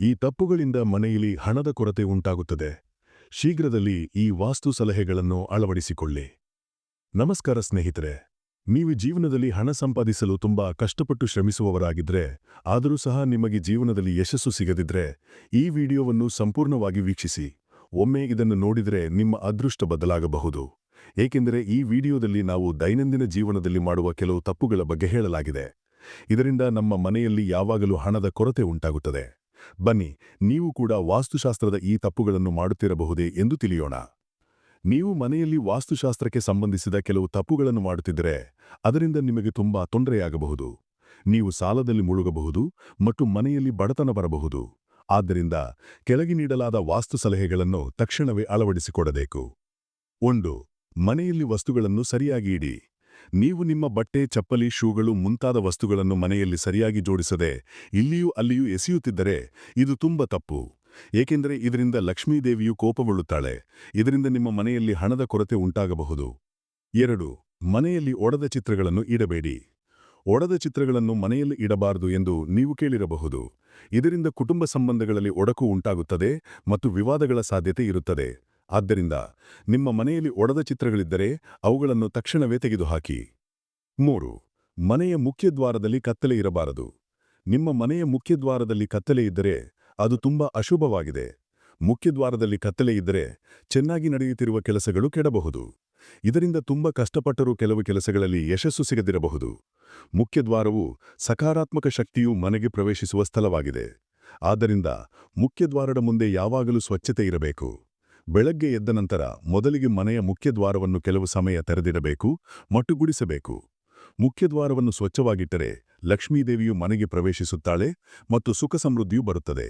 ಈ ತಪ್ಪುಗಳಿಂದ ಮನೆಯಲ್ಲಿ ಹಣದ ಕೊರತೆ ಉಂಟಾಗುತ್ತದೆ. ಶೀಘ್ರದಲ್ಲಿ ಈ ವಾಸ್ತು ಸಲಹೆಗಳನ್ನು ಅಳವಡಿಸಿಕೊಳ್ಳಿ. ನಮಸ್ಕಾರ ಸ್ನೇಹಿತರೆ. ನೀವು ಜೀವನದಲ್ಲಿ ಹಣ ಸಂಪಾದಿಸಲು ತುಂಬಾ ಕಷ್ಟಪಟ್ಟು ಶ್ರಮಿಸುವವರಾಗಿದ್ರೆ, ಆದರೂ ಸಹ ನಿಮಗೆ ಜೀವನದಲ್ಲಿ ಯಶಸ್ಸು ಸಿಗದಿದ್ರೆ, ಈ ವಿಡಿಯೋವನ್ನು ಸಂಪೂರ್ಣವಾಗಿ ವೀಕ್ಷಿಸಿ. ಒಮ್ಮೆ ಇದನ್ನು ನೋಡಿದರೆ ನಿಮ್ಮ ಅದೃಷ್ಟ ಬದಲಾಗಬಹುದು. ಏಕೆಂದರೆ ಈ ವಿಡಿಯೋದಲ್ಲಿ ನಾವು ದೈನಂದಿನ ಜೀವನದಲ್ಲಿ ಮಾಡುವ ಕೆಲವು ತಪ್ಪುಗಳ ಬಗ್ಗೆ ಹೇಳಲಾಗಿದೆ. ಇದರಿಂದ ನಮ್ಮ ಮನೆಯಲ್ಲಿ ಯಾವಾಗಲೂ ಹಣದ ಕೊರತೆ ಉಂಟಾಗುತ್ತದೆ. ಬನ್ನಿ, ನೀವು ಕೂಡ ವಾಸ್ತುಶಾಸ್ತ್ರದ ಈ ತಪ್ಪುಗಳನ್ನು ಮಾಡುತ್ತಿರಬಹುದೇ ಎಂದು ತಿಳಿಯೋಣ. ನೀವು ಮನೆಯಲ್ಲಿ ವಾಸ್ತುಶಾಸ್ತ್ರಕ್ಕೆ ಸಂಬಂಧಿಸಿದ ಕೆಲವು ತಪ್ಪುಗಳನ್ನು ಮಾಡುತ್ತಿದ್ದರೆ, ಅದರಿಂದ ನಿಮಗೆ ತುಂಬಾ ತೊಂದರೆಯಾಗಬಹುದು. ನೀವು ಸಾಲದಲ್ಲಿ ಮುಳುಗಬಹುದು ಮತ್ತು ಮನೆಯಲ್ಲಿ ಬಡತನ ಬರಬಹುದು. ಆದ್ದರಿಂದ ಕೆಳಗೆ ನೀಡಲಾದ ವಾಸ್ತು ಸಲಹೆಗಳನ್ನು ತಕ್ಷಣವೇ ಅಳವಡಿಸಿಕೊಡಬೇಕು. ಒಂದು, ಮನೆಯಲ್ಲಿ ವಸ್ತುಗಳನ್ನು ಸರಿಯಾಗಿ ಇಡಿ. ನೀವು ನಿಮ್ಮ ಬಟ್ಟೆ, ಚಪ್ಪಲಿ, ಶೂಗಳು ಮುಂತಾದ ವಸ್ತುಗಳನ್ನು ಮನೆಯಲ್ಲಿ ಸರಿಯಾಗಿ ಜೋಡಿಸದೆ ಇಲ್ಲಿಯೂ ಅಲ್ಲಿಯೂ ಎಸೆಯುತ್ತಿದ್ದರೆ ಇದು ತುಂಬ ತಪ್ಪು. ಏಕೆಂದರೆ ಇದರಿಂದ ಲಕ್ಷ್ಮೀದೇವಿಯು ಕೋಪಗೊಳ್ಳುತ್ತಾಳೆ. ಇದರಿಂದ ನಿಮ್ಮ ಮನೆಯಲ್ಲಿ ಹಣದ ಕೊರತೆ ಉಂಟಾಗಬಹುದು. ಎರಡು, ಮನೆಯಲ್ಲಿ ಒಡೆದ ಚಿತ್ರಗಳನ್ನು ಇಡಬೇಡಿ. ಒಡೆದ ಚಿತ್ರಗಳನ್ನು ಮನೆಯಲ್ಲಿ ಇಡಬಾರದು ಎಂದು ನೀವು ಕೇಳಿರಬಹುದು. ಇದರಿಂದ ಕುಟುಂಬ ಸಂಬಂಧಗಳಲ್ಲಿ ಒಡಕು ಉಂಟಾಗುತ್ತದೆ ಮತ್ತು ವಿವಾದಗಳ ಸಾಧ್ಯತೆ ಇರುತ್ತದೆ. ಆದ್ದರಿಂದ ನಿಮ್ಮ ಮನೆಯಲ್ಲಿ ಒಡೆದ ಚಿತ್ರಗಳಿದ್ದರೆ ಅವುಗಳನ್ನು ತಕ್ಷಣವೇ ತೆಗೆದುಹಾಕಿ. ಮೂರು, ಮನೆಯ ಮುಖ್ಯದ್ವಾರದಲ್ಲಿ ಕತ್ತಲೆ ಇರಬಾರದು. ನಿಮ್ಮ ಮನೆಯ ಮುಖ್ಯದ್ವಾರದಲ್ಲಿ ಕತ್ತಲೆ ಇದ್ದರೆ ಅದು ತುಂಬಾ ಅಶುಭವಾಗಿದೆ. ಮುಖ್ಯದ್ವಾರದಲ್ಲಿ ಕತ್ತಲೆ ಇದ್ದರೆ ಚೆನ್ನಾಗಿ ನಡೆಯುತ್ತಿರುವ ಕೆಲಸಗಳು ಕೆಡಬಹುದು. ಇದರಿಂದ ತುಂಬ ಕಷ್ಟಪಟ್ಟರೂ ಕೆಲವು ಕೆಲಸಗಳಲ್ಲಿ ಯಶಸ್ಸು ಸಿಗದಿರಬಹುದು. ಮುಖ್ಯದ್ವಾರವು ಸಕಾರಾತ್ಮಕ ಶಕ್ತಿಯು ಮನೆಗೆ ಪ್ರವೇಶಿಸುವ ಸ್ಥಳವಾಗಿದೆ. ಆದ್ದರಿಂದ ಮುಖ್ಯದ್ವಾರದ ಮುಂದೆ ಯಾವಾಗಲೂ ಸ್ವಚ್ಛತೆ ಇರಬೇಕು. ಬೆಳಗ್ಗೆ ಎದ್ದ ನಂತರ ಮೊದಲಿಗೆ ಮನೆಯ ಮುಖ್ಯದ್ವಾರವನ್ನು ಕೆಲವು ಸಮಯ ತೆರೆದಿಡಬೇಕು, ಮಟ್ಟುಗುಡಿಸಬೇಕು. ಮುಖ್ಯದ್ವಾರವನ್ನು ಸ್ವಚ್ಛವಾಗಿಟ್ಟರೆ ಲಕ್ಷ್ಮೀದೇವಿಯು ಮನೆಗೆ ಪ್ರವೇಶಿಸುತ್ತಾಳೆ ಮತ್ತು ಸುಖ ಸಮೃದ್ಧಿಯು ಬರುತ್ತದೆ.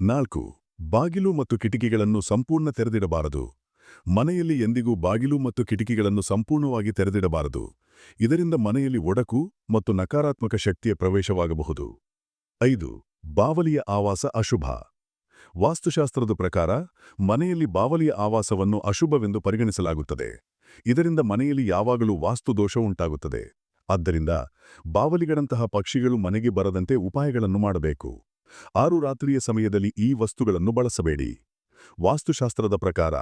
ನಾಲ್ಕು, ಬಾಗಿಲು ಮತ್ತು ಕಿಟಕಿಗಳನ್ನು ಸಂಪೂರ್ಣ ತೆರೆದಿಡಬಾರದು. ಮನೆಯಲ್ಲಿ ಎಂದಿಗೂ ಬಾಗಿಲು ಮತ್ತು ಕಿಟಕಿಗಳನ್ನು ಸಂಪೂರ್ಣವಾಗಿ ತೆರೆದಿಡಬಾರದು. ಇದರಿಂದ ಮನೆಯಲ್ಲಿ ಒಡಕು ಮತ್ತು ನಕಾರಾತ್ಮಕ ಶಕ್ತಿಯ ಪ್ರವೇಶವಾಗಬಹುದು. ಐದು, ಬಾವಲಿಯ ಆವಾಸ ಅಶುಭ. ವಾಸ್ತುಶಾಸ್ತ್ರದ ಪ್ರಕಾರ, ಮನೆಯಲ್ಲಿ ಬಾವಲಿಯ ಆವಾಸವನ್ನು ಅಶುಭವೆಂದು ಪರಿಗಣಿಸಲಾಗುತ್ತದೆ. ಇದರಿಂದ ಮನೆಯಲ್ಲಿ ಯಾವಾಗಲೂ ವಾಸ್ತು ದೋಷ ಉಂಟಾಗುತ್ತದೆ. ಆದ್ದರಿಂದ ಬಾವಲಿಗಳಂತಹ ಪಕ್ಷಿಗಳು ಮನೆಗೆ ಬರದಂತೆ ಉಪಾಯಗಳನ್ನು ಮಾಡಬೇಕು. ಆರು ರಾತ್ರಿಯ ಸಮಯದಲ್ಲಿ ಈ ವಸ್ತುಗಳನ್ನು ಬಳಸಬೇಡಿ. ವಾಸ್ತುಶಾಸ್ತ್ರದ ಪ್ರಕಾರ,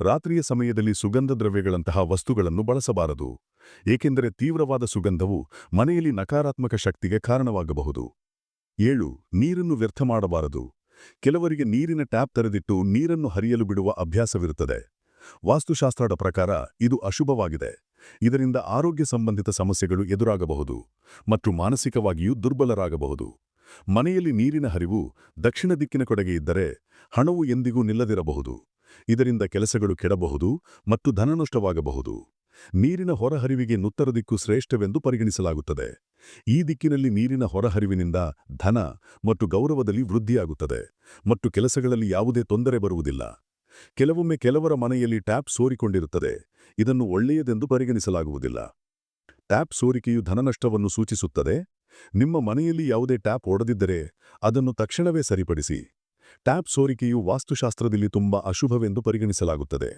ರಾತ್ರಿಯ ಸಮಯದಲ್ಲಿ ಸುಗಂಧ ದ್ರವ್ಯಗಳಂತಹ ವಸ್ತುಗಳನ್ನು ಬಳಸಬಾರದು. ಏಕೆಂದರೆ ತೀವ್ರವಾದ ಸುಗಂಧವು ಮನೆಯಲ್ಲಿ ನಕಾರಾತ್ಮಕ ಶಕ್ತಿಗೆ ಕಾರಣವಾಗಬಹುದು. ಏಳು, ನೀರನ್ನು ವ್ಯರ್ಥ ಮಾಡಬಾರದು. ಕೆಲವರಿಗೆ ನೀರಿನ ಟ್ಯಾಪ್ ತೆರೆದಿಟ್ಟು ನೀರನ್ನು ಹರಿಯಲು ಬಿಡುವ ಅಭ್ಯಾಸವಿರುತ್ತದೆ. ವಾಸ್ತುಶಾಸ್ತ್ರದ ಪ್ರಕಾರ ಇದು ಅಶುಭವಾಗಿದೆ. ಇದರಿಂದ ಆರೋಗ್ಯ ಸಂಬಂಧಿತ ಸಮಸ್ಯೆಗಳು ಎದುರಾಗಬಹುದು ಮತ್ತು ಮಾನಸಿಕವಾಗಿಯೂ ದುರ್ಬಲರಾಗಬಹುದು. ಮನೆಯಲ್ಲಿ ನೀರಿನ ಹರಿವು ದಕ್ಷಿಣ ದಿಕ್ಕಿನ ಕಡೆಗೆ ಇದ್ದರೆ ಹಣವು ಎಂದಿಗೂ ನಿಲ್ಲದಿರಬಹುದು. ಇದರಿಂದ ಕೆಲಸಗಳು ಕೆಡಬಹುದು ಮತ್ತು ಧನನಷ್ಟವಾಗಬಹುದು. ನೀರಿನ ಹೊರಹರಿವಿಗೆ ನುತ್ತರ ದಿಕ್ಕು ಶ್ರೇಷ್ಠವೆಂದು ಪರಿಗಣಿಸಲಾಗುತ್ತದೆ. ಈ ದಿಕ್ಕಿನಲ್ಲಿ ನೀರಿನ ಹೊರಹರಿವಿನಿಂದ ಧನ ಮತ್ತು ಗೌರವದಲ್ಲಿ ವೃದ್ಧಿಯಾಗುತ್ತದೆ ಮತ್ತು ಕೆಲಸಗಳಲ್ಲಿ ಯಾವುದೇ ತೊಂದರೆ ಬರುವುದಿಲ್ಲ. ಕೆಲವೊಮ್ಮೆ ಕೆಲವರ ಮನೆಯಲ್ಲಿ ಟ್ಯಾಪ್ ಸೋರಿಕೊಂಡಿರುತ್ತದೆ. ಇದನ್ನು ಒಳ್ಳೆಯದೆಂದು ಪರಿಗಣಿಸಲಾಗುವುದಿಲ್ಲ. ಟ್ಯಾಪ್ ಸೋರಿಕೆಯು ಧನನಷ್ಟವನ್ನು ಸೂಚಿಸುತ್ತದೆ. ನಿಮ್ಮ ಮನೆಯಲ್ಲಿ ಯಾವುದೇ ಟ್ಯಾಪ್ ಒಡೆದಿದ್ದರೆ ಅದನ್ನು ತಕ್ಷಣವೇ ಸರಿಪಡಿಸಿ. ಟ್ಯಾಪ್ ಸೋರಿಕೆಯು ವಾಸ್ತುಶಾಸ್ತ್ರದಲ್ಲಿ ತುಂಬಾ ಅಶುಭವೆಂದು ಪರಿಗಣಿಸಲಾಗುತ್ತದೆ.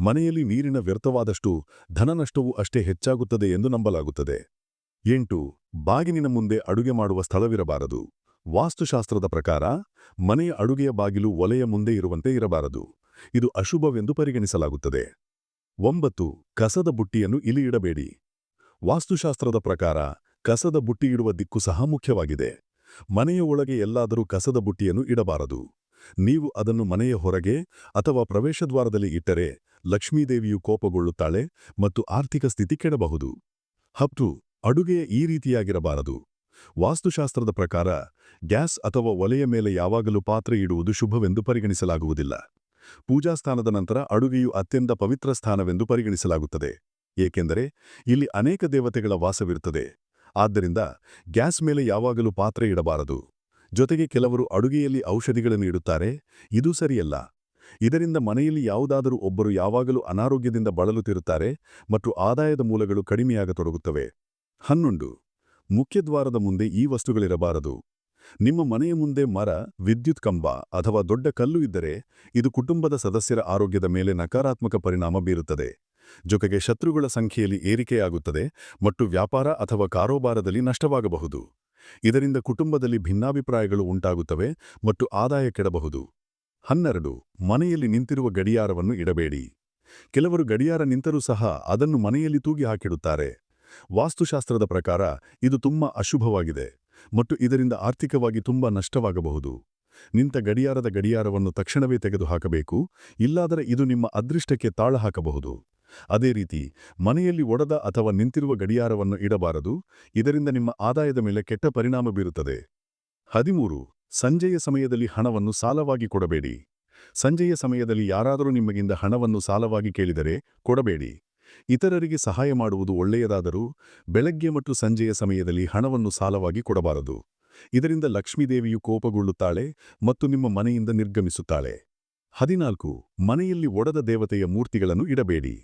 ಮನೆಯಲ್ಲಿ ನೀರಿನ ವ್ಯರ್ಥವಾದಷ್ಟು ಧನನಷ್ಟವೂ ಅಷ್ಟೇ ಹೆಚ್ಚಾಗುತ್ತದೆ ಎಂದು ನಂಬಲಾಗುತ್ತದೆ. ಎಂಟು, ಬಾಗಿಲಿನ ಮುಂದೆ ಅಡುಗೆ ಮಾಡುವ ಸ್ಥಳವಿರಬಾರದು. ವಾಸ್ತುಶಾಸ್ತ್ರದ ಪ್ರಕಾರ, ಮನೆಯ ಅಡುಗೆಯ ಬಾಗಿಲು ಒಲೆಯ ಮುಂದೆ ಇರುವಂತೆ ಇರಬಾರದು. ಇದು ಅಶುಭವೆಂದು ಪರಿಗಣಿಸಲಾಗುತ್ತದೆ. ಒಂಬತ್ತು, ಕಸದ ಬುಟ್ಟಿಯನ್ನು ಇಲ್ಲಿ ಇಡಬೇಡಿ. ವಾಸ್ತುಶಾಸ್ತ್ರದ ಪ್ರಕಾರ, ಕಸದ ಬುಟ್ಟಿ ಇಡುವ ದಿಕ್ಕು ಸಹ ಮುಖ್ಯವಾಗಿದೆ. ಮನೆಯ ಒಳಗೆ ಎಲ್ಲಾದರೂ ಕಸದ ಬುಟ್ಟಿಯನ್ನು ಇಡಬಾರದು. ನೀವು ಅದನ್ನು ಮನೆಯ ಹೊರಗೆ ಅಥವಾ ಪ್ರವೇಶದ್ವಾರದಲ್ಲಿ ಇಟ್ಟರೆ ಲಕ್ಷ್ಮೀದೇವಿಯು ಕೋಪಗೊಳ್ಳುತ್ತಾಳೆ ಮತ್ತು ಆರ್ಥಿಕ ಸ್ಥಿತಿ ಕೆಡಬಹುದು. ಹತ್ತು ಅಡುಗೆಯ ಈ ರೀತಿಯಾಗಿರಬಾರದು. ವಾಸ್ತುಶಾಸ್ತ್ರದ ಪ್ರಕಾರ, ಗ್ಯಾಸ್ ಅಥವಾ ಒಲೆಯ ಮೇಲೆ ಯಾವಾಗಲೂ ಪಾತ್ರೆ ಇಡುವುದು ಶುಭವೆಂದು ಪರಿಗಣಿಸಲಾಗುವುದಿಲ್ಲ. ಪೂಜಾಸ್ಥಾನದ ನಂತರ ಅಡುಗೆಯು ಅತ್ಯಂತ ಪವಿತ್ರ ಸ್ಥಾನವೆಂದು ಪರಿಗಣಿಸಲಾಗುತ್ತದೆ. ಏಕೆಂದರೆ, ಇಲ್ಲಿ ಅನೇಕ ದೇವತೆಗಳ ವಾಸವಿರುತ್ತದೆ. ಆದ್ದರಿಂದ, ಗ್ಯಾಸ್ ಮೇಲೆ ಯಾವಾಗಲೂ ಪಾತ್ರೆ ಇಡಬಾರದು. ಜೊತೆಗೆ ಕೆಲವರು ಅಡುಗೆಯಲ್ಲಿ ಔಷಧಿಗಳನ್ನು ಇಡುತ್ತಾರೆ. ಇದು ಸರಿಯಲ್ಲ. ಇದರಿಂದ ಮನೆಯಲ್ಲಿ ಯಾವುದಾದರೂ ಒಬ್ಬರು ಯಾವಾಗಲೂ ಅನಾರೋಗ್ಯದಿಂದ ಬಳಲುತ್ತಿರುತ್ತಾರೆ ಮತ್ತು ಆದಾಯದ ಮೂಲಗಳು ಕಡಿಮೆಯಾಗತೊಡಗುತ್ತವೆ. ಹನ್ನೊಂದು. ಮುಖ್ಯದ್ವಾರದ ಮುಂದೆ ಈ ವಸ್ತುಗಳಿರಬಾರದು. ನಿಮ್ಮ ಮನೆಯ ಮುಂದೆ ಮರ, ವಿದ್ಯುತ್ ಕಂಬ ಅಥವಾ ದೊಡ್ಡ ಕಲ್ಲು ಇದ್ದರೆ ಇದು ಕುಟುಂಬದ ಸದಸ್ಯರ ಆರೋಗ್ಯದ ಮೇಲೆ ನಕಾರಾತ್ಮಕ ಪರಿಣಾಮ ಬೀರುತ್ತದೆ. ಜೊತೆಗೆ ಶತ್ರುಗಳ ಸಂಖ್ಯೆಯಲ್ಲಿ ಏರಿಕೆಯಾಗುತ್ತದೆ ಮತ್ತು ವ್ಯಾಪಾರ ಅಥವಾ ಕಾರೋಬಾರದಲ್ಲಿ ನಷ್ಟವಾಗಬಹುದು. ಇದರಿಂದ ಕುಟುಂಬದಲ್ಲಿ ಭಿನ್ನಾಭಿಪ್ರಾಯಗಳು ಉಂಟಾಗುತ್ತವೆ ಮತ್ತು ಆದಾಯ ಕೆಡಬಹುದು. ಹನ್ನೆರಡು, ಮನೆಯಲ್ಲಿ ನಿಂತಿರುವ ಗಡಿಯಾರವನ್ನು ಇಡಬೇಡಿ. ಕೆಲವರು ಗಡಿಯಾರ ನಿಂತರೂ ಸಹ ಅದನ್ನು ಮನೆಯಲ್ಲಿ ತೂಗಿ ಹಾಕಿಡುತ್ತಾರೆ. ವಾಸ್ತುಶಾಸ್ತ್ರದ ಪ್ರಕಾರ ಇದು ತುಂಬಾ ಅಶುಭವಾಗಿದೆ ಮತ್ತು ಇದರಿಂದ ಆರ್ಥಿಕವಾಗಿ ತುಂಬಾ ನಷ್ಟವಾಗಬಹುದು. ನಿಂತ ಗಡಿಯಾರದ ಗಡಿಯಾರವನ್ನು ತಕ್ಷಣವೇ ತೆಗೆದುಹಾಕಬೇಕು, ಇಲ್ಲಾದರೆ ಇದು ನಿಮ್ಮ ಅದೃಷ್ಟಕ್ಕೆ ತಾಳ ಹಾಕಬಹುದು ಅದೇ ರೀತಿ, ಮನೆಯಲ್ಲಿ ಒಡೆದ ಅಥವಾ ನಿಂತಿರುವ ಗಡಿಯಾರವನ್ನು ಇಡಬಾರದು, ಇದರಿಂದ ನಿಮ್ಮ ಆದಾಯದ ಮೇಲೆ ಕೆಟ್ಟ ಪರಿಣಾಮ ಬೀರುತ್ತದೆ. ಹದಿಮೂರು ಸಂಜೆಯ ಸಮಯದಲ್ಲಿ ಹಣವನ್ನು ಸಾಲವಾಗಿ ಕೊಡಬೇಡಿ. ಸಂಜೆಯ ಸಮಯದಲ್ಲಿ ಯಾರಾದರೂ ನಿಮಗಿಂದ ಹಣವನ್ನು ಸಾಲವಾಗಿ ಕೇಳಿದರೆ ಕೊಡಬೇಡಿ. ಇತರರಿಗೆ ಸಹಾಯ ಮಾಡುವುದು ಒಳ್ಳೆಯದಾದರೂ ಬೆಳಗ್ಗೆ ಮತ್ತು ಸಂಜೆಯ ಸಮಯದಲ್ಲಿ ಹಣವನ್ನು ಸಾಲವಾಗಿ ಕೊಡಬಾರದು. ಇದರಿಂದ ಲಕ್ಷ್ಮೀದೇವಿಯು ಕೋಪಗೊಳ್ಳುತ್ತಾಳೆ ಮತ್ತು ನಿಮ್ಮ ಮನೆಯಿಂದ ನಿರ್ಗಮಿಸುತ್ತಾಳೆ. ಹದಿನಾಲ್ಕು. ಮನೆಯಲ್ಲಿ ಒಡದ ದೇವತೆಯ ಮೂರ್ತಿಗಳನ್ನು ಇಡಬೇಡಿ.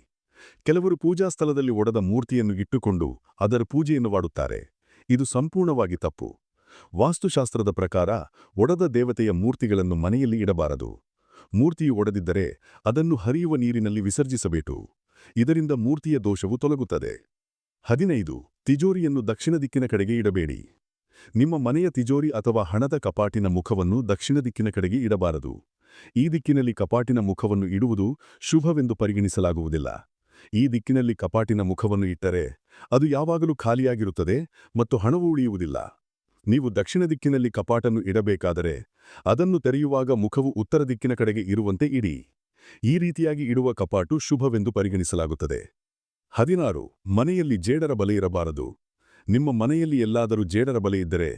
ಕೆಲವರು ಪೂಜಾ ಸ್ಥಳದಲ್ಲಿ ಒಡೆದ ಮೂರ್ತಿಯನ್ನು ಇಟ್ಟುಕೊಂಡು ಅದರ ಪೂಜೆಯನ್ನು ಮಾಡುತ್ತಾರೆ. ಇದು ಸಂಪೂರ್ಣವಾಗಿ ತಪ್ಪು. ವಾಸ್ತುಶಾಸ್ತ್ರದ ಪ್ರಕಾರ ಒಡೆದ ದೇವತೆಯ ಮೂರ್ತಿಗಳನ್ನು ಮನೆಯಲ್ಲಿ ಇಡಬಾರದು. ಮೂರ್ತಿಯು ಒಡೆದಿದ್ದರೆ ಅದನ್ನು ಹರಿಯುವ ನೀರಿನಲ್ಲಿ ವಿಸರ್ಜಿಸಬೇಕು. ಇದರಿಂದ ಮೂರ್ತಿಯ ದೋಷವು ತೊಲಗುತ್ತದೆ. ಹದಿನೈದು. ತಿಜೋರಿಯನ್ನು ದಕ್ಷಿಣ ದಿಕ್ಕಿನ ಕಡೆಗೆ ಇಡಬೇಡಿ. ನಿಮ್ಮ ಮನೆಯ ತಿಜೋರಿ ಅಥವಾ ಹಣದ ಕಪಾಟಿನ ಮುಖವನ್ನು ದಕ್ಷಿಣ ದಿಕ್ಕಿನ ಕಡೆಗೆ ಇಡಬಾರದು. ಈ ದಿಕ್ಕಿನಲ್ಲಿ ಕಪಾಟಿನ ಮುಖವನ್ನು ಇಡುವುದು ಶುಭವೆಂದು ಪರಿಗಣಿಸಲಾಗುವುದಿಲ್ಲ. ಈ ದಿಕ್ಕಿನಲ್ಲಿ ಕಪಾಟಿನ ಮುಖವನ್ನು ಇಟ್ಟರೆ ಅದು ಯಾವಾಗಲೂ ಖಾಲಿಯಾಗಿರುತ್ತದೆ ಮತ್ತು ಹಣವು ಉಳಿಯುವುದಿಲ್ಲ. ನೀವು ದಕ್ಷಿಣ ದಿಕ್ಕಿನಲ್ಲಿ ಕಪಾಟನ್ನು ಇಡಬೇಕಾದರೆ ಅದನ್ನು ತೆರೆಯುವಾಗ ಮುಖವು ಉತ್ತರ ದಿಕ್ಕಿನ ಕಡೆಗೆ ಇರುವಂತೆ ಇಡಿ. ಈ ರೀತಿಯಾಗಿ ಇಡುವ ಕಪಾಟು ಶುಭವೆಂದು ಪರಿಗಣಿಸಲಾಗುತ್ತದೆ. ಹದಿನಾರು, ಮನೆಯಲ್ಲಿ ಜೇಡರ ಬಲೆ ಇರಬಾರದು. ನಿಮ್ಮ ಮನೆಯಲ್ಲಿ ಎಲ್ಲಾದರೂ ಜೇಡರ ಬಲೆ ಇದ್ದರೆ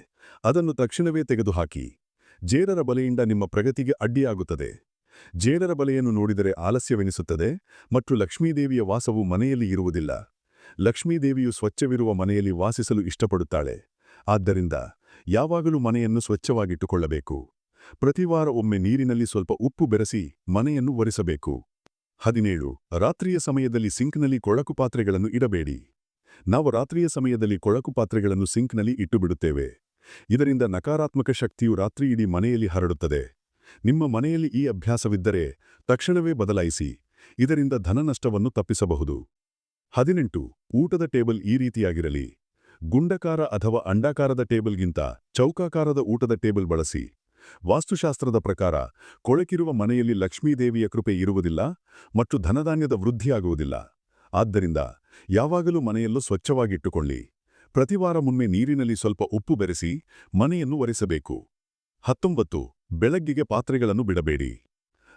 ಅದನ್ನು ತಕ್ಷಣವೇ ತೆಗೆದುಹಾಕಿ. ಜೇಡರ ಬಲೆಯಿಂದ ನಿಮ್ಮ ಪ್ರಗತಿಗೆ ಅಡ್ಡಿಯಾಗುತ್ತದೆ. ಜೇಡರ ಬಲೆಯನ್ನು ನೋಡಿದರೆ ಆಲಸ್ಯವೆನಿಸುತ್ತದೆ ಮತ್ತು ಲಕ್ಷ್ಮೀದೇವಿಯ ವಾಸವು ಮನೆಯಲ್ಲಿ ಇರುವುದಿಲ್ಲ. ಲಕ್ಷ್ಮೀದೇವಿಯು ಸ್ವಚ್ಛವಿರುವ ಮನೆಯಲ್ಲಿ ವಾಸಿಸಲು ಇಷ್ಟಪಡುತ್ತಾಳೆ. ಆದ್ದರಿಂದ ಯಾವಾಗಲೂ ಮನೆಯನ್ನು ಸ್ವಚ್ಛವಾಗಿಟ್ಟುಕೊಳ್ಳಬೇಕು. ಪ್ರತಿವಾರ ಒಮ್ಮೆ ನೀರಿನಲ್ಲಿ ಸ್ವಲ್ಪ ಉಪ್ಪು ಬೆರೆಸಿ ಮನೆಯನ್ನು ಒರೆಸಬೇಕು. ಹದಿನೇಳು, ರಾತ್ರಿಯ ಸಮಯದಲ್ಲಿ ಸಿಂಕ್ನಲ್ಲಿ ಕೊಳಕು ಪಾತ್ರೆಗಳನ್ನು ಇಡಬೇಡಿ. ನಾವು ರಾತ್ರಿಯ ಸಮಯದಲ್ಲಿ ಕೊಳಕು ಪಾತ್ರೆಗಳನ್ನು ಸಿಂಕ್ನಲ್ಲಿ ಇಟ್ಟುಬಿಡುತ್ತೇವೆ. ಇದರಿಂದ ನಕಾರಾತ್ಮಕ ಶಕ್ತಿಯು ರಾತ್ರಿ ಇಡೀ ಮನೆಯಲ್ಲಿ ಹರಡುತ್ತದೆ. ನಿಮ್ಮ ಮನೆಯಲ್ಲಿ ಈ ಅಭ್ಯಾಸವಿದ್ದರೆ ತಕ್ಷಣವೇ ಬದಲಾಯಿಸಿ, ಇದರಿಂದ ಧನನಷ್ಟವನ್ನು ತಪ್ಪಿಸಬಹುದು. ಹದಿನೆಂಟು, ಊಟದ ಟೇಬಲ್ ಈ ರೀತಿಯಾಗಿರಲಿ. ಗುಂಡಕಾರ ಅಥವಾ ಅಂಡಾಕಾರದ ಟೇಬಲ್ಗಿಂತ ಚೌಕಾಕಾರದ ಊಟದ ಟೇಬಲ್ ಬಳಸಿ. ವಾಸ್ತುಶಾಸ್ತ್ರದ ಪ್ರಕಾರ, ಕೊಳಕಿರುವ ಮನೆಯಲ್ಲಿ ಲಕ್ಷ್ಮೀದೇವಿಯ ಕೃಪೆ ಇರುವುದಿಲ್ಲ ಮತ್ತು ಧನಧಾನ್ಯದ ವೃದ್ಧಿಯಾಗುವುದಿಲ್ಲ. ಆದ್ದರಿಂದ ಯಾವಾಗಲೂ ಮನೆಯಲ್ಲೂ ಸ್ವಚ್ಛವಾಗಿಟ್ಟುಕೊಳ್ಳಿ. ಪ್ರತಿವಾರ ಮುನ್ನೆ ನೀರಿನಲ್ಲಿ ಸ್ವಲ್ಪ ಉಪ್ಪು ಬೆರೆಸಿ ಮನೆಯನ್ನು ಒರೆಸಬೇಕು. ಹತ್ತೊಂಬತ್ತು, ಬೆಳಗ್ಗಿಗೆ ಪಾತ್ರೆಗಳನ್ನು ಬಿಡಬೇಡಿ.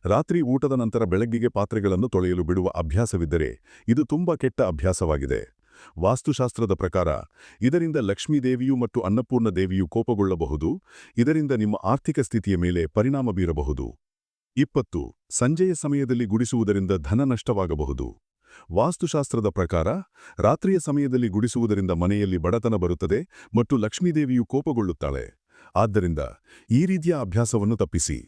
ರಾತ್ರಿ ಊಟದ ನಂತರ ಬೆಳಗ್ಗಿಗೆ ಪಾತ್ರೆಗಳನ್ನು ತೊಳೆಯಲು ಬಿಡುವ ಅಭ್ಯಾಸವಿದ್ದರೆ ಇದು ತುಂಬಾ ಕೆಟ್ಟ ಅಭ್ಯಾಸವಾಗಿದೆ. ವಾಸ್ತುಶಾಸ್ತ್ರದ ಪ್ರಕಾರ, ಇದರಿಂದ ಲಕ್ಷ್ಮೀದೇವಿಯು ಮತ್ತು ಅನ್ನಪೂರ್ಣ ದೇವಿಯು ಕೋಪಗೊಳ್ಳಬಹುದು, ಇದರಿಂದ ನಿಮ್ಮ ಆರ್ಥಿಕ ಸ್ಥಿತಿಯ ಮೇಲೆ ಪರಿಣಾಮ ಬೀರಬಹುದು. ಇಪ್ಪತ್ತು, ಸಂಜೆಯ ಸಮಯದಲ್ಲಿ ಗುಡಿಸುವುದರಿಂದ ಧನ ನಷ್ಟವಾಗಬಹುದು. ವಾಸ್ತುಶಾಸ್ತ್ರದ ಪ್ರಕಾರ, ರಾತ್ರಿಯ ಸಮಯದಲ್ಲಿ ಗುಡಿಸುವುದರಿಂದ ಮನೆಯಲ್ಲಿ ಬಡತನ ಬರುತ್ತದೆ ಮತ್ತು ಲಕ್ಷ್ಮೀದೇವಿಯು ಕೋಪಗೊಳ್ಳುತ್ತಾಳೆ. ಆದ್ದರಿಂದ, ಈ ರೀತಿಯ ಅಭ್ಯಾಸವನ್ನು ತಪ್ಪಿಸಿ.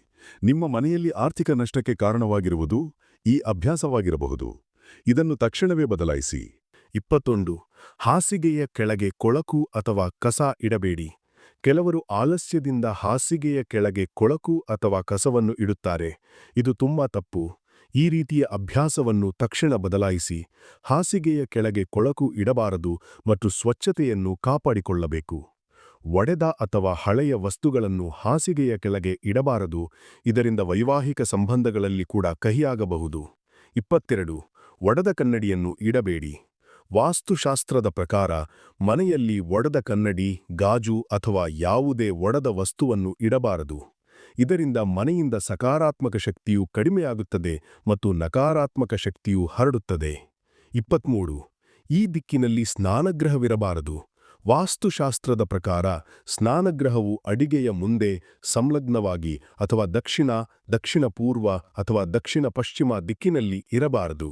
ನಿಮ್ಮ ಮನೆಯಲ್ಲಿ ಆರ್ಥಿಕ ನಷ್ಟಕ್ಕೆ ಕಾರಣವಾಗಿರುವುದು ಈ ಅಭ್ಯಾಸವಾಗಿರಬಹುದು. ಇದನ್ನು ತಕ್ಷಣವೇ ಬದಲಾಯಿಸಿ. ಇಪ್ಪತ್ತೊಂದು. ಹಾಸಿಗೆಯ ಕೆಳಗೆ ಕೊಳಕು ಅಥವಾ ಕಸ ಇಡಬೇಡಿ. ಕೆಲವರು ಆಲಸ್ಯದಿಂದ ಹಾಸಿಗೆಯ ಕೆಳಗೆ ಕೊಳಕು ಅಥವಾ ಕಸವನ್ನು ಇಡುತ್ತಾರೆ. ಇದು ತುಂಬಾ ತಪ್ಪು. ಈ ರೀತಿಯ ಅಭ್ಯಾಸವನ್ನು ತಕ್ಷಣ ಬದಲಾಯಿಸಿ. ಹಾಸಿಗೆಯ ಕೆಳಗೆ ಕೊಳಕು ಇಡಬಾರದು ಮತ್ತು ಸ್ವಚ್ಛತೆಯನ್ನು ಕಾಪಾಡಿಕೊಳ್ಳಬೇಕು. ಒಡೆದ ಅಥವಾ ಹಳೆಯ ವಸ್ತುಗಳನ್ನು ಹಾಸಿಗೆಯ ಕೆಳಗೆ ಇಡಬಾರದು. ಇದರಿಂದ ವೈವಾಹಿಕ ಸಂಬಂಧಗಳಲ್ಲಿ ಕೂಡ ಕಹಿಯಾಗಬಹುದು. ಇಪ್ಪತ್ತೆರಡು. ಒಡೆದ ಕನ್ನಡಿಯನ್ನು ಇಡಬೇಡಿ. ವಾಸ್ತುಶಾಸ್ತ್ರದ ಪ್ರಕಾರ, ಮನೆಯಲ್ಲಿ ಒಡೆದ ಕನ್ನಡಿ, ಗಾಜು ಅಥವಾ ಯಾವುದೇ ಒಡೆದ ವಸ್ತುವನ್ನು ಇಡಬಾರದು. ಇದರಿಂದ ಮನೆಯಿಂದ ಸಕಾರಾತ್ಮಕ ಶಕ್ತಿಯು ಕಡಿಮೆಯಾಗುತ್ತದೆ ಮತ್ತು ನಕಾರಾತ್ಮಕ ಶಕ್ತಿಯು ಹರಡುತ್ತದೆ. ಇಪ್ಪತ್ಮೂರು. ಈ ದಿಕ್ಕಿನಲ್ಲಿ ಸ್ನಾನಗ್ರಹವಿರಬಾರದು ವಾಸ್ತುಶಾಸ್ತ್ರದ ಪ್ರಕಾರ ಸ್ನಾನಗ್ರಹವು ಅಡಿಗೆಯ ಮುಂದೆ ಸಂಲಗ್ನವಾಗಿ ಅಥವಾ ದಕ್ಷಿಣ ದಕ್ಷಿಣ ಪೂರ್ವ ಅಥವಾ ದಕ್ಷಿಣ ಪಶ್ಚಿಮ ದಿಕ್ಕಿನಲ್ಲಿ ಇರಬಾರದು.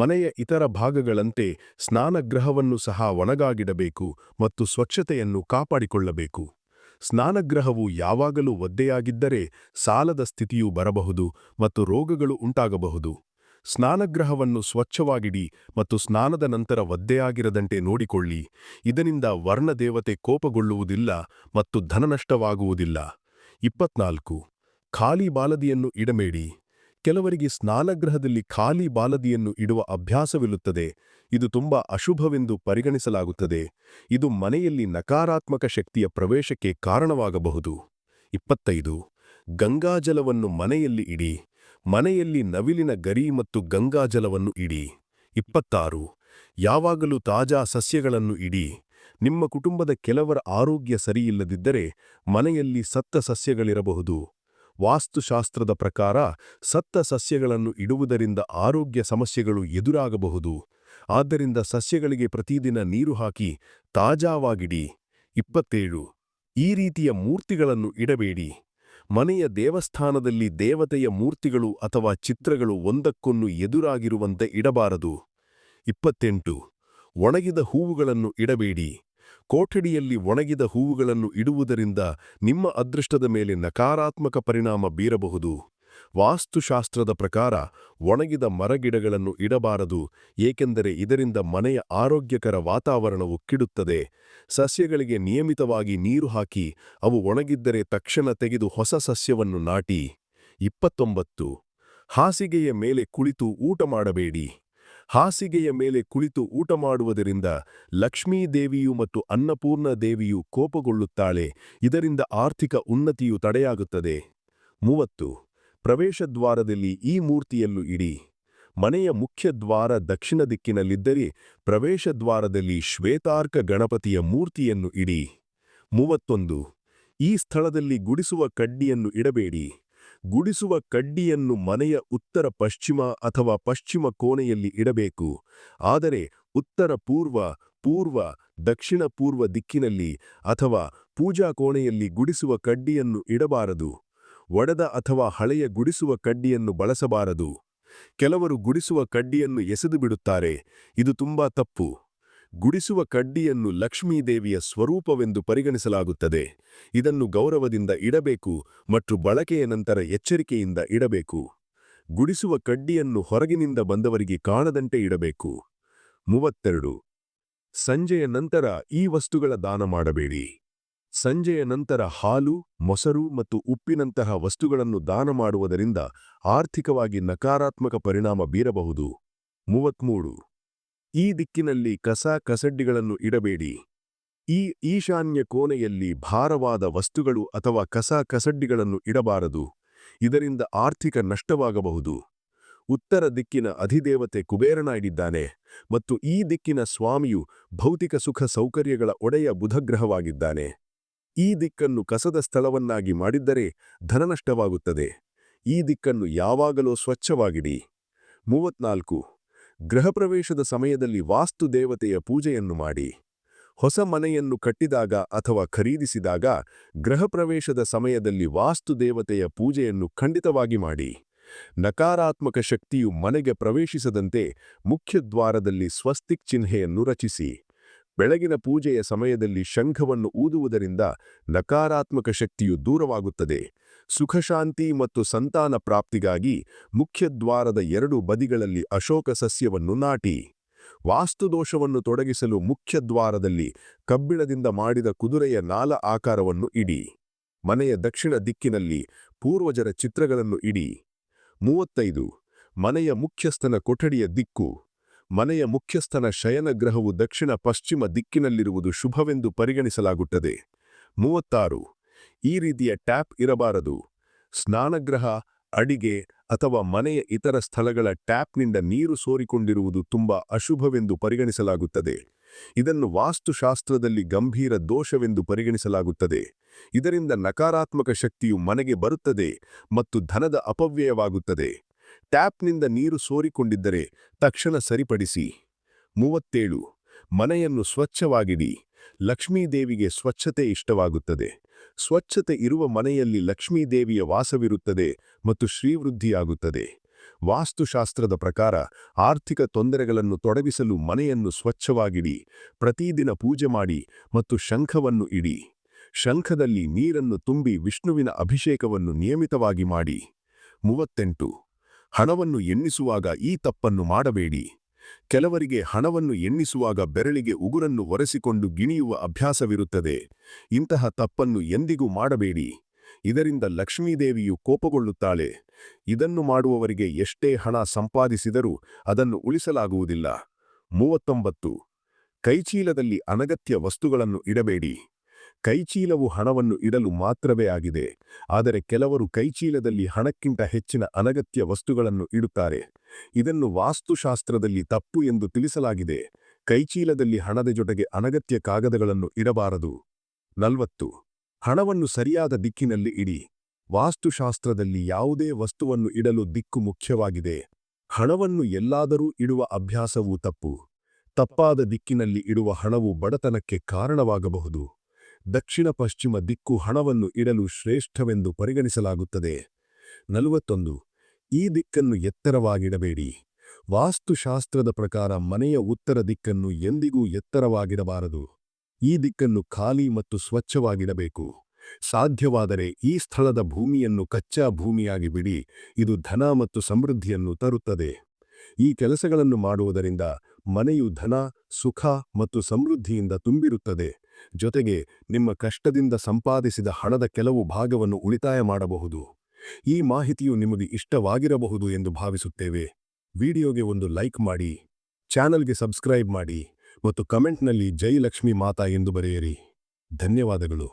ಮನೆಯ ಇತರ ಭಾಗಗಳಂತೆ ಸ್ನಾನಗೃಹವನ್ನು ಸಹ ಒಣಗಾಗಿಡಬೇಕು ಮತ್ತು ಸ್ವಚ್ಛತೆಯನ್ನು ಕಾಪಾಡಿಕೊಳ್ಳಬೇಕು. ಸ್ನಾನಗ್ರಹವು ಯಾವಾಗಲೂ ಒದ್ದೆಯಾಗಿದ್ದರೆ ಸಾಲದ ಸ್ಥಿತಿಯು ಬರಬಹುದು ಮತ್ತು ರೋಗಗಳು ಉಂಟಾಗಬಹುದು. ಸ್ನಾನಗ್ರಹವನ್ನು ಸ್ವಚ್ಛವಾಗಿಡಿ ಮತ್ತು ಸ್ನಾನದ ನಂತರ ಒದ್ದೆಯಾಗಿರದಂತೆ ನೋಡಿಕೊಳ್ಳಿ. ಇದರಿಂದ ವರ್ಣದೇವತೆ ಕೋಪಗೊಳ್ಳುವುದಿಲ್ಲ ಮತ್ತು ಧನನಷ್ಟವಾಗುವುದಿಲ್ಲ. ಇಪ್ಪತ್ನಾಲ್ಕು. ಖಾಲಿ ಬಾಲದಿಯನ್ನು ಇಡಬೇಡಿ. ಕೆಲವರಿಗೆ ಸ್ನಾನಗೃಹದಲ್ಲಿ ಖಾಲಿ ಬಾಲದಿಯನ್ನು ಇಡುವ ಅಭ್ಯಾಸವಿರುತ್ತದೆ ಇದು ತುಂಬಾ ಅಶುಭವೆಂದು ಪರಿಗಣಿಸಲಾಗುತ್ತದೆ. ಇದು ಮನೆಯಲ್ಲಿ ನಕಾರಾತ್ಮಕ ಶಕ್ತಿಯ ಪ್ರವೇಶಕ್ಕೆ ಕಾರಣವಾಗಬಹುದು. ಇಪ್ಪತ್ತೈದು. ಗಂಗಾಜಲವನ್ನು ಮನೆಯಲ್ಲಿ ಇಡಿ. ಮನೆಯಲ್ಲಿ ನವಿಲಿನ ಗರಿ ಮತ್ತು ಗಂಗಾಜಲವನ್ನು ಇಡಿ. ಇಪ್ಪತ್ತಾರು. ಯಾವಾಗಲೂ ತಾಜಾ ಸಸ್ಯಗಳನ್ನು ಇಡಿ. ನಿಮ್ಮ ಕುಟುಂಬದ ಕೆಲವರ ಆರೋಗ್ಯ ಸರಿಯಿಲ್ಲದಿದ್ದರೆ ಮನೆಯಲ್ಲಿ ಸತ್ತ ಸಸ್ಯಗಳಿರಬಹುದು. ವಾಸ್ತುಶಾಸ್ತ್ರದ ಪ್ರಕಾರ ಸತ್ತ ಸಸ್ಯಗಳನ್ನು ಇಡುವುದರಿಂದ ಆರೋಗ್ಯ ಸಮಸ್ಯೆಗಳು ಎದುರಾಗಬಹುದು. ಆದ್ದರಿಂದ ಸಸ್ಯಗಳಿಗೆ ಪ್ರತಿದಿನ ನೀರು ಹಾಕಿ ತಾಜಾವಾಗಿಡಿ. ಇಪ್ಪತ್ತೇಳು. ಈ ರೀತಿಯ ಮೂರ್ತಿಗಳನ್ನು ಇಡಬೇಡಿ. ಮನೆಯ ದೇವಸ್ಥಾನದಲ್ಲಿ ದೇವತೆಯ ಮೂರ್ತಿಗಳು ಅಥವಾ ಚಿತ್ರಗಳು ಒಂದಕ್ಕೊಂದು ಎದುರಾಗಿರುವಂತೆ ಇಡಬಾರದು. ಇಪ್ಪತ್ತೆಂಟು. ಒಣಗಿದ ಹೂವುಗಳನ್ನು ಇಡಬೇಡಿ. ಕೋಠಡಿಯಲ್ಲಿ ಒಣಗಿದ ಹೂವುಗಳನ್ನು ಇಡುವುದರಿಂದ ನಿಮ್ಮ ಅದೃಷ್ಟದ ಮೇಲೆ ನಕಾರಾತ್ಮಕ ಪರಿಣಾಮ ಬೀರಬಹುದು. ವಾಸ್ತುಶಾಸ್ತ್ರದ ಪ್ರಕಾರ ಒಣಗಿದ ಮರಗಿಡಗಳನ್ನು ಇಡಬಾರದು, ಏಕೆಂದರೆ ಇದರಿಂದ ಮನೆಯ ಆರೋಗ್ಯಕರ ವಾತಾವರಣವು ಕಿಡುತ್ತದೆ. ಸಸ್ಯಗಳಿಗೆ ನಿಯಮಿತವಾಗಿ ನೀರು ಹಾಕಿ, ಅವು ಒಣಗಿದ್ದರೆ ತಕ್ಷಣ ತೆಗೆದು ಹೊಸ ಸಸ್ಯವನ್ನು ನಾಟಿ. ಇಪ್ಪತ್ತೊಂಬತ್ತು. ಹಾಸಿಗೆಯ ಮೇಲೆ ಕುಳಿತು ಊಟ ಮಾಡಬೇಡಿ. ಹಾಸಿಗೆಯ ಮೇಲೆ ಕುಳಿತು ಊಟ ಮಾಡುವುದರಿಂದ ಲಕ್ಷ್ಮೀ ದೇವಿಯು ಮತ್ತು ಅನ್ನಪೂರ್ಣ ದೇವಿಯು ಕೋಪಗೊಳ್ಳುತ್ತಾಳೆ, ಇದರಿಂದ ಆರ್ಥಿಕ ಉನ್ನತಿಯು ತಡೆಯಾಗುತ್ತದೆ. ಮೂವತ್ತು. ಪ್ರವೇಶದ್ವಾರದಲ್ಲಿ ಈ ಮೂರ್ತಿಯನ್ನು ಇಡಿ. ಮನೆಯ ಮುಖ್ಯ ದ್ವಾರ ದಕ್ಷಿಣ ದಿಕ್ಕಿನಲ್ಲಿದ್ದರೆ ಪ್ರವೇಶದ್ವಾರದಲ್ಲಿ ಶ್ವೇತಾರ್ಕ ಗಣಪತಿಯ ಮೂರ್ತಿಯನ್ನು ಇಡಿ. ಮೂವತ್ತೊಂದು. ಈ ಸ್ಥಳದಲ್ಲಿ ಗುಡಿಸುವ ಕಡ್ಡಿಯನ್ನು ಇಡಬೇಡಿ. ಗುಡಿಸುವ ಕಡ್ಡಿಯನ್ನು ಮನೆಯ ಉತ್ತರ ಪಶ್ಚಿಮ ಅಥವಾ ಪಶ್ಚಿಮ ಕೋಣೆಯಲ್ಲಿ ಇಡಬೇಕು. ಆದರೆ ಉತ್ತರ ಪೂರ್ವ ಪೂರ್ವ, ದಕ್ಷಿಣ ಪೂರ್ವ ದಿಕ್ಕಿನಲ್ಲಿ ಅಥವಾ ಪೂಜಾ ಕೋಣೆಯಲ್ಲಿ ಗುಡಿಸುವ ಕಡ್ಡಿಯನ್ನು ಇಡಬಾರದು. ಒಡೆದ ಅಥವಾ ಹಳೆಯ ಗುಡಿಸುವ ಕಡ್ಡಿಯನ್ನು ಬಳಸಬಾರದು. ಕೆಲವರು ಗುಡಿಸುವ ಕಡ್ಡಿಯನ್ನು ಎಸೆದು ಬಿಡುತ್ತಾರೆ. ಇದು ತುಂಬಾ ತಪ್ಪು. ಗುಡಿಸುವ ಕಡ್ಡಿಯನ್ನು ಲಕ್ಷ್ಮೀದೇವಿಯ ಸ್ವರೂಪವೆಂದು ಪರಿಗಣಿಸಲಾಗುತ್ತದೆ. ಇದನ್ನು ಗೌರವದಿಂದ ಇಡಬೇಕು ಮತ್ತು ಬಳಕೆಯ ನಂತರ ಎಚ್ಚರಿಕೆಯಿಂದ ಇಡಬೇಕು. ಗುಡಿಸುವ ಕಡ್ಡಿಯನ್ನು ಹೊರಗಿನಿಂದ ಬಂದವರಿಗೆ ಕಾಣದಂತೆ ಇಡಬೇಕು. ಮೂವತ್ತೆರಡು. ಸಂಜೆಯ ನಂತರ ಈ ವಸ್ತುಗಳ ದಾನ ಮಾಡಬೇಡಿ. ಸಂಜೆಯ ನಂತರ ಹಾಲು, ಮೊಸರು ಮತ್ತು ಉಪ್ಪಿನಂತಹ ವಸ್ತುಗಳನ್ನು ದಾನ ಮಾಡುವುದರಿಂದ ಆರ್ಥಿಕವಾಗಿ ನಕಾರಾತ್ಮಕ ಪರಿಣಾಮ ಬೀರಬಹುದು. ಮೂವತ್ಮೂರು ಈ ದಿಕ್ಕಿನಲ್ಲಿ ಕಸ ಕಸಡ್ಡಿಗಳನ್ನು ಇಡಬೇಡಿ. ಈ ಈಶಾನ್ಯ ಕೋಣೆಯಲ್ಲಿ ಭಾರವಾದ ವಸ್ತುಗಳು ಅಥವಾ ಕಸ ಕಸಡ್ಡಿಗಳನ್ನು ಇಡಬಾರದು. ಇದರಿಂದ ಆರ್ಥಿಕ ನಷ್ಟವಾಗಬಹುದು. ಉತ್ತರ ದಿಕ್ಕಿನ ಅಧಿದೇವತೆ ಕುಬೇರನಾಗಿದ್ದಾನೆ ಮತ್ತು ಈ ದಿಕ್ಕಿನ ಸ್ವಾಮಿಯು ಭೌತಿಕ ಸುಖ ಸೌಕರ್ಯಗಳ ಒಡೆಯ ಬುಧಗ್ರಹವಾಗಿದ್ದಾನೆ. ಈ ದಿಕ್ಕನ್ನು ಕಸದ ಸ್ಥಳವನ್ನಾಗಿ ಮಾಡಿದ್ದರೆ ಧನನಷ್ಟವಾಗುತ್ತದೆ. ಈ ದಿಕ್ಕನ್ನು ಯಾವಾಗಲೂ ಸ್ವಚ್ಛವಾಗಿಡಿ. ಮೂವತ್ನಾಲ್ಕು. ಗೃಹಪ್ರವೇಶದ ಸಮಯದಲ್ಲಿ ವಾಸ್ತು ದೇವತೆಯ ಪೂಜೆಯನ್ನು ಮಾಡಿ, ಹೊಸ ಮನೆಯನ್ನು ಕಟ್ಟಿದಾಗ ಅಥವಾ ಖರೀದಿಸಿದಾಗ ಗೃಹಪ್ರವೇಶದ ಸಮಯದಲ್ಲಿ ವಾಸ್ತು ದೇವತೆಯ ಪೂಜೆಯನ್ನು ಖಂಡಿತವಾಗಿ ಮಾಡಿ. ನಕಾರಾತ್ಮಕ ಶಕ್ತಿಯು ಮನೆಗೆ ಪ್ರವೇಶಿಸದಂತೆ ಮುಖ್ಯದ್ವಾರದಲ್ಲಿ ಸ್ವಸ್ತಿಕ್ ಚಿಹ್ನೆಯನ್ನು ರಚಿಸಿ. ಬೆಳಗಿನ ಪೂಜೆಯ ಸಮಯದಲ್ಲಿ ಶಂಖವನ್ನು ಊದುವುದರಿಂದ ನಕಾರಾತ್ಮಕ ಶಕ್ತಿಯು ದೂರವಾಗುತ್ತದೆ. ಸುಖಶಾಂತಿ ಮತ್ತು ಸಂತಾನ ಪ್ರಾಪ್ತಿಗಾಗಿ ಮುಖ್ಯದ್ವಾರದ ಎರಡು ಬದಿಗಳಲ್ಲಿ ಅಶೋಕ ಸಸ್ಯವನ್ನು ನಾಟಿ. ವಾಸ್ತುದೋಷವನ್ನು ತೊಡಗಿಸಲು ಮುಖ್ಯದ್ವಾರದಲ್ಲಿ ಕಬ್ಬಿಣದಿಂದ ಮಾಡಿದ ಕುದುರೆಯ ನಾಲ ಆಕಾರವನ್ನು ಇಡಿ. ಮನೆಯ ದಕ್ಷಿಣ ದಿಕ್ಕಿನಲ್ಲಿ ಪೂರ್ವಜರ ಚಿತ್ರಗಳನ್ನು ಇಡಿ. ಮೂವತ್ತೈದು. ಮನೆಯ ಮುಖ್ಯಸ್ಥನ ಕೊಠಡಿಯ ದಿಕ್ಕು. ಮನೆಯ ಮುಖ್ಯಸ್ಥನ ಶಯನಗ್ರಹವು ದಕ್ಷಿಣ ಪಶ್ಚಿಮ ದಿಕ್ಕಿನಲ್ಲಿರುವುದು ಶುಭವೆಂದು ಪರಿಗಣಿಸಲಾಗುತ್ತದೆ. ಮೂವತ್ತಾರು. ಈ ರೀತಿಯ ಟ್ಯಾಪ್ ಇರಬಾರದು. ಸ್ನಾನಗ್ರಹ ಅಡಿಗೆ ಅಥವಾ ಮನೆಯ ಇತರ ಸ್ಥಳಗಳ ಟ್ಯಾಪ್ನಿಂದ ನೀರು ಸೋರಿಕೊಂಡಿರುವುದು ತುಂಬಾ ಅಶುಭವೆಂದು ಪರಿಗಣಿಸಲಾಗುತ್ತದೆ. ಇದನ್ನು ವಾಸ್ತುಶಾಸ್ತ್ರದಲ್ಲಿ ಗಂಭೀರ ದೋಷವೆಂದು ಪರಿಗಣಿಸಲಾಗುತ್ತದೆ. ಇದರಿಂದ ನಕಾರಾತ್ಮಕ ಶಕ್ತಿಯು ಮನೆಗೆ ಬರುತ್ತದೆ ಮತ್ತು ಧನದ ಅಪವ್ಯಯವಾಗುತ್ತದೆ. ಟ್ಯಾಪ್ನಿಂದ ನೀರು ಸೋರಿಕೊಂಡಿದ್ದರೆ ತಕ್ಷಣ ಸರಿಪಡಿಸಿ. ಮೂವತ್ತೇಳು. ಮನೆಯನ್ನು ಸ್ವಚ್ಛವಾಗಿಡಿ. ಲಕ್ಷ್ಮೀದೇವಿಗೆ ಸ್ವಚ್ಛತೆ ಇಷ್ಟವಾಗುತ್ತದೆ. ಸ್ವಚ್ಛತೆ ಇರುವ ಮನೆಯಲ್ಲಿ ಲಕ್ಷ್ಮೀದೇವಿಯ ವಾಸವಿರುತ್ತದೆ ಮತ್ತು ಶ್ರೀವೃದ್ಧಿಯಾಗುತ್ತದೆ. ವಾಸ್ತುಶಾಸ್ತ್ರದ ಪ್ರಕಾರ ಆರ್ಥಿಕ ತೊಂದರೆಗಳನ್ನು ತೊಡಗಿಸಲು ಮನೆಯನ್ನು ಸ್ವಚ್ಛವಾಗಿಡಿ, ಪ್ರತಿದಿನ ಪೂಜೆ ಮಾಡಿ ಮತ್ತು ಶಂಖವನ್ನು ಇಡಿ. ಶಂಖದಲ್ಲಿ ನೀರನ್ನು ತುಂಬಿ ವಿಷ್ಣುವಿನ ಅಭಿಷೇಕವನ್ನು ನಿಯಮಿತವಾಗಿ ಮಾಡಿ. ಮೂವತ್ತೆಂಟು. ಹಣವನ್ನು ಎನ್ನಿಸುವಾಗ ಈ ತಪ್ಪನ್ನು ಮಾಡಬೇಡಿ. ಕೆಲವರಿಗೆ ಹಣವನ್ನು ಎಣ್ಣಿಸುವಾಗ ಬೆರಳಿಗೆ ಉಗುರನ್ನು ಒರೆಸಿಕೊಂಡು ಗಿಣಿಯುವ ಅಭ್ಯಾಸವಿರುತ್ತದೆ. ಇಂತಹ ತಪ್ಪನ್ನು ಎಂದಿಗೂ ಮಾಡಬೇಡಿ. ಇದರಿಂದ ಲಕ್ಷ್ಮೀದೇವಿಯು ಕೋಪಗೊಳ್ಳುತ್ತಾಳೆ. ಇದನ್ನು ಮಾಡುವವರಿಗೆ ಎಷ್ಟೇ ಹಣ ಸಂಪಾದಿಸಿದರೂ ಅದನ್ನು ಉಳಿಸಲಾಗುವುದಿಲ್ಲ. ಮೂವತ್ತೊಂಬತ್ತು. ಕೈಚೀಲದಲ್ಲಿ ಅನಗತ್ಯ ವಸ್ತುಗಳನ್ನು ಇಡಬೇಡಿ. ಕೈಚೀಲವು ಹಣವನ್ನು ಇಡಲು ಮಾತ್ರವೇ ಆಗಿದೆ. ಆದರೆ ಕೆಲವರು ಕೈಚೀಲದಲ್ಲಿ ಹಣಕ್ಕಿಂತ ಹೆಚ್ಚಿನ ಅನಗತ್ಯ ವಸ್ತುಗಳನ್ನು ಇಡುತ್ತಾರೆ. ಇದನ್ನು ವಾಸ್ತುಶಾಸ್ತ್ರದಲ್ಲಿ ತಪ್ಪು ಎಂದು ತಿಳಿಸಲಾಗಿದೆ. ಕೈಚೀಲದಲ್ಲಿ ಹಣದ ಜೊತೆಗೆ ಅನಗತ್ಯ ಕಾಗದಗಳನ್ನು ಇಡಬಾರದು. ನಲ್ವತ್ತು. ಹಣವನ್ನು ಸರಿಯಾದ ದಿಕ್ಕಿನಲ್ಲಿ ಇಡಿ. ವಾಸ್ತುಶಾಸ್ತ್ರದಲ್ಲಿ ಯಾವುದೇ ವಸ್ತುವನ್ನು ಇಡಲು ದಿಕ್ಕು ಮುಖ್ಯವಾಗಿದೆ. ಹಣವನ್ನು ಎಲ್ಲಾದರೂ ಇಡುವ ಅಭ್ಯಾಸವೂ ತಪ್ಪು. ತಪ್ಪಾದ ದಿಕ್ಕಿನಲ್ಲಿ ಇಡುವ ಹಣವು ಬಡತನಕ್ಕೆ ಕಾರಣವಾಗಬಹುದು. ದಕ್ಷಿಣ ಪಶ್ಚಿಮ ದಿಕ್ಕು ಹಣವನ್ನು ಇಡಲು ಶ್ರೇಷ್ಠವೆಂದು ಪರಿಗಣಿಸಲಾಗುತ್ತದೆ. ನಲವತ್ತೊಂದು. ಈ ದಿಕ್ಕನ್ನು ಎತ್ತರವಾಗಿಡಬೇಡಿ. ವಾಸ್ತುಶಾಸ್ತ್ರದ ಪ್ರಕಾರ ಮನೆಯ ಉತ್ತರ ದಿಕ್ಕನ್ನು ಎಂದಿಗೂ ಎತ್ತರವಾಗಿಡಬಾರದು. ಈ ದಿಕ್ಕನ್ನು ಖಾಲಿ ಮತ್ತು ಸ್ವಚ್ಛವಾಗಿಡಬೇಕು. ಸಾಧ್ಯವಾದರೆ ಈ ಸ್ಥಳದ ಭೂಮಿಯನ್ನು ಕಚ್ಚಾ ಭೂಮಿಯಾಗಿ ಬಿಡಿ. ಇದು ಧನ ಮತ್ತು ಸಮೃದ್ಧಿಯನ್ನು ತರುತ್ತದೆ. ಈ ಕೆಲಸಗಳನ್ನು ಮಾಡುವುದರಿಂದ ಮನೆಯು ಧನ, ಸುಖ ಮತ್ತು ಸಮೃದ್ಧಿಯಿಂದ ತುಂಬಿರುತ್ತದೆ. ಜೊತೆಗೆ ನಿಮ್ಮ ಕಷ್ಟದಿಂದ ಸಂಪಾದಿಸಿದ ಹಣದ ಕೆಲವು ಭಾಗವನ್ನು ಉಳಿತಾಯ ಮಾಡಬಹುದು. ಈ ಮಾಹಿತಿಯು ನಿಮಗೆ ಇಷ್ಟವಾಗಿರಬಹುದು ಎಂದು ಭಾವಿಸುತ್ತೇವೆ. ವಿಡಿಯೋಗೆ ಒಂದು ಲೈಕ್ ಮಾಡಿ, ಚಾನಲ್ಗೆ ಸಬ್ಸ್ಕ್ರೈಬ್ ಮಾಡಿ ಮತ್ತು ಕಮೆಂಟ್ನಲ್ಲಿ ಜೈ ಲಕ್ಷ್ಮಿ ಮಾತಾ ಎಂದು ಬರೆಯಿರಿ. ಧನ್ಯವಾದಗಳು.